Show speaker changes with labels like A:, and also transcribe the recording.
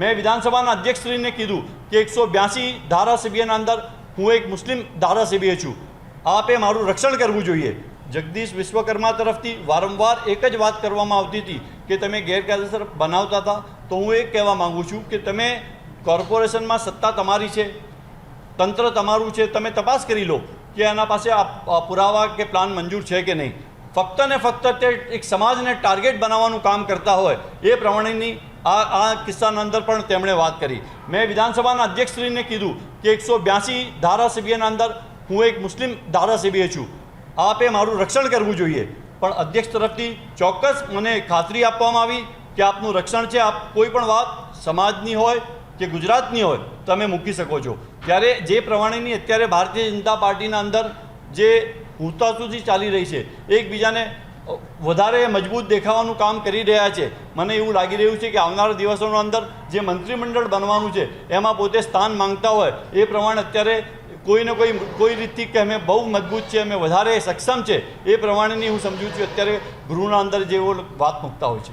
A: મેં વિધાનસભાના અધ્યક્ષશ્રીને કીધું કે એકસો બ્યાસી ધારાસભ્યના અંદર હું એક મુસ્લિમ ધારાસભ્ય છું. આપે મારું રક્ષણ કરવું જોઈએ. જગદીશ વિશ્વકર્મા તરફથી વારંવાર એક જ વાત કરવામાં આવતી હતી કે તમે ગેરકાયદેસર બનાવતા હતા. તો હું એ કહેવા માગું છું કે તમે કોર્પોરેશનમાં સત્તા તમારી છે, તંત્ર તમારું છે, તમે તપાસ કરી લો કે આના પાસે આ પુરાવા કે પ્લાન મંજૂર છે કે નહીં. ફક્ત ને ફક્ત તે એક સમાજને ટાર્ગેટ બનાવવાનું કામ કરતા હોય એ પ્રમાણેની આ આ કિસ્સાના અંદર પણ તેમણે વાત કરી. મેં વિધાનસભાના અધ્યક્ષશ્રીને કીધું કે એકસો બ્યાસી ધારાસભ્યના અંદર હું એક મુસ્લિમ ધારાસભ્ય છું. આપે મારું રક્ષણ કરવું જોઈએ. પણ અધ્યક્ષ તરફથી ચોક્કસ મને ખાતરી આપવામાં આવી કે આપનું રક્ષણ છે. આપ કોઈ પણ વાત સમાજની હોય કે ગુજરાતની હોય, તમે મૂકી શકો છો. ત્યારે જે પ્રમાણેની અત્યારે ભારતીય જનતા પાર્ટીના અંદર જે હુતાસુથી ચાલી રહી છે, એકબીજાને વધારે મજબૂત દેખાવાનું કામ કરી રહ્યા છે. મને એવું લાગી રહ્યું છે કે આવનારા દિવસોના અંદર જે મંત્રીમંડળ બનવાનું છે, એમાં પોતે સ્થાન માંગતા હોય, એ પ્રમાણે અત્યારે કોઈને કોઈ કોઈ રીતથી કે અમે બહુ મજબૂત છે, અમે વધારે સક્ષમ છે, એ પ્રમાણેની હું સમજું છું અત્યારે ગૃહના અંદર જેવો વાત મૂકતા હોય છે.